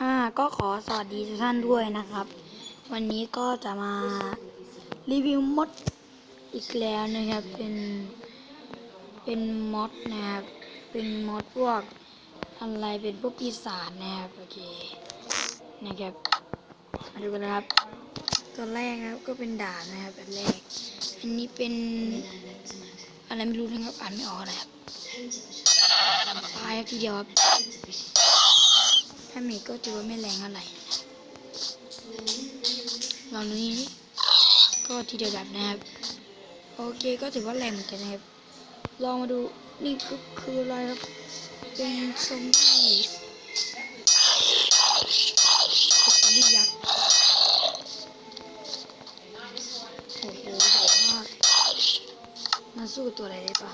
อ่าก็ขอสวัสดีทุกท่านด้วยนะครับ วันนี้ก็จะมารีวิวมดอีกแล้วนะครับ เป็น เป็นมดนะครับ เป็นมดพวกอะไรเป็นพวกปีศาจนะครับโอเคนะครับมาดูกันนะครับ ตัวแรกนะครับก็เป็นด่านนะครับอันแรกอันนี้เป็นอะไรไม่รู้นะครับอ่านไม่ออกนะครับตายทีเดียวครับ ถ้ามีก็ถือว่าไม่แรงเท่าไรลองนี้ก็ทีเดียวดับนะครับ โอเคก็ถือว่าแรงเหมือนกันนะครับ ลองมาดูนี่ก็คืออะไรครับ เป็นซอมบี้ซอมบี้ยักษ์ โอ้โหใหญ่มากมาสู้ตัวอะไรได้ปะ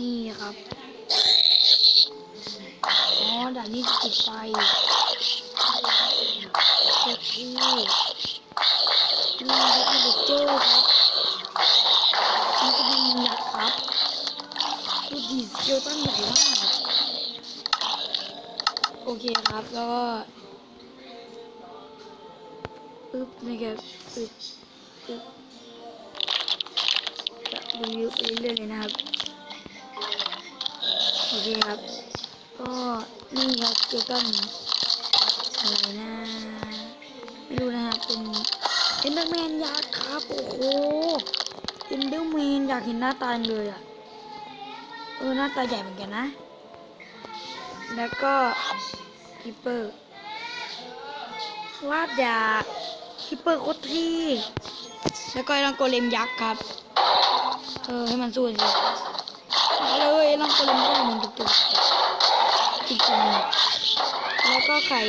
นี่ครับ ด่านนี้จะติดไฟโอเคนี่คือเบเจอร์ครับนี่ก็เป็นยักษ์ครับดูดีสเกลตันใหญ่มากโอเคครับแล้วก็อึ๊บนะครับอึ๊บอึ๊บจะรีวิวไปเรื่อยๆเลยนะครับ โอเคครับ ก็นี่ครับเจกตันอะไรนะไม่รู้นะครับเป็นเอ็นเดอร์แมนยักษ์ครับ โอ้โหเอ็นเดอร์แมนอยากเห็นหน้าตาเลยอะเออหน้าตาใหญ่เหมือนกันนะ แล้วก็คิปเปอร์วาดยาคิปเปอร์โคตรที่แล้วก็ไอ้ลังโกเลมยักษ์ครับเออให้มันสู้สิเลยไอ้ลังโกเลมยักษ์เหมือนตุก จริงๆ แล้วก็ไข่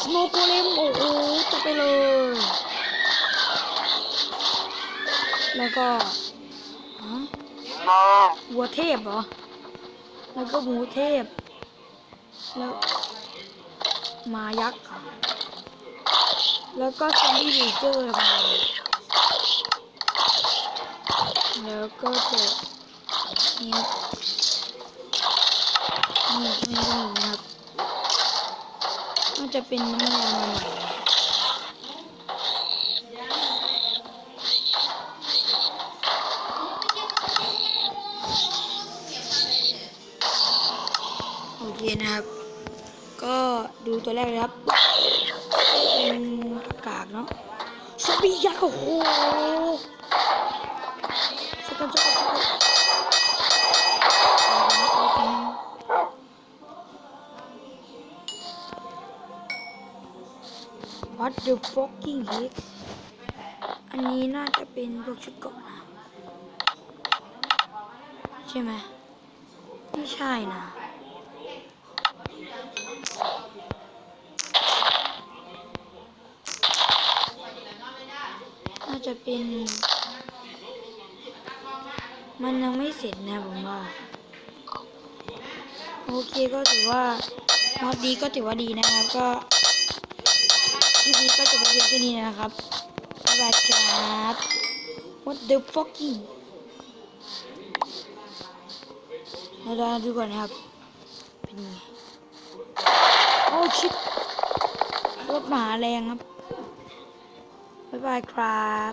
สโนโกเลมโอ้โหจับไปเลย แล้วก็ฮะวัวเทพเหรอ แล้วก็หมูเทพ แล้วมายักษ์ แล้วก็ซอมบี้ลีเจอร์ครับแล้วก็จะนี่นี่ไม่รู้นะครับน่า จะเป็นน้ำยาใหม่โอเคนะครับ ก็ดูตัวแรกเลยครับ เป็นกากเนาะซอมบี้ยักษ์โอ้โหสกันสกันสกัน วัด the fucking heck อันนี้น่าจะเป็นพวกชุดเกาะนะ ใช่ไหมไม่ใช่นะน่าจะเป็น มันยังไม่เสร็จนะผมว่า โอเคก็ถือว่า มอดดีก็ถือว่าดีนะครับก็ ลิปนี้ก็จะไปเพียงแค่นี้นะครับบ๊ายบายครับ What the fucking เราจะดูก่อนนะครับ เป็นไงโอ้ชิปรถมหาแรงครับ บ๊ายบายครับ